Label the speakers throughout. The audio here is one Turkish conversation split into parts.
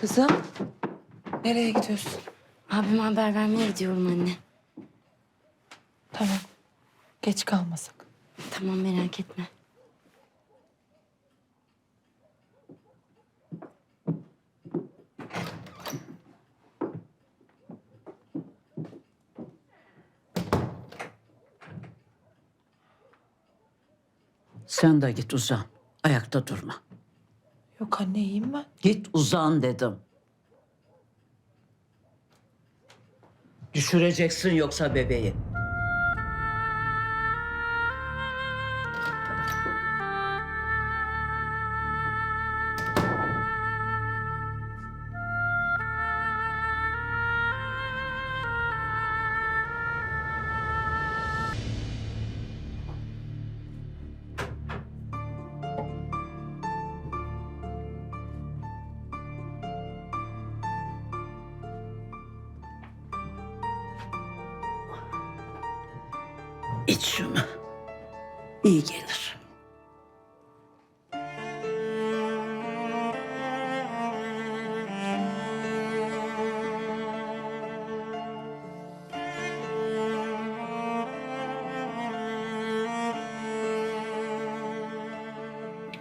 Speaker 1: Kızım, nereye gidiyorsun?
Speaker 2: Abime haber vermeye gidiyorum anne.
Speaker 1: Tamam, geç kalmasak.
Speaker 2: Tamam merak etme.
Speaker 3: Sen de git uzan. Ayakta durma.
Speaker 1: Yok anne, iyiyim ben.
Speaker 3: Git uzan dedim. Düşüreceksin yoksa bebeği. İç şunu. İyi gelir.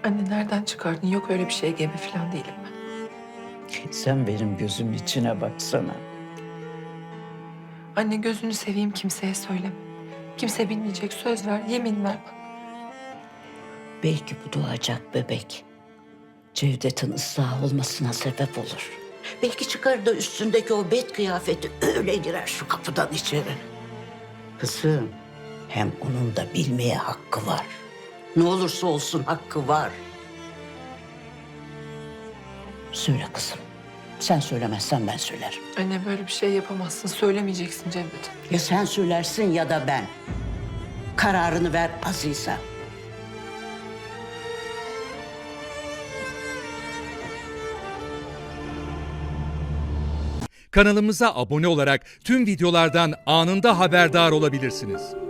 Speaker 1: Anne nereden çıkardın? Yok öyle bir şey, gebe falan değilim ben.
Speaker 3: Sen benim gözüm içine baksana.
Speaker 1: Anne gözünü seveyim kimseye söyleme. Kimse bilmeyecek, söz ver, yemin ver bak.
Speaker 3: Belki bu doğacak bebek Cevdet'in ıslah olmasına sebep olur. Belki çıkar da üstündeki o bet kıyafeti öyle girer şu kapıdan içeri. Kızım, hem onun da bilmeye hakkı var. Ne olursa olsun hakkı var. Söyle kızım. Sen söylemezsen ben söylerim.
Speaker 1: Anne böyle bir şey yapamazsın, söylemeyeceksin Cevdet.
Speaker 3: Ya sen söylersin ya da ben. Kararını ver Azize.
Speaker 4: Kanalımıza abone olarak tüm videolardan anında haberdar olabilirsiniz.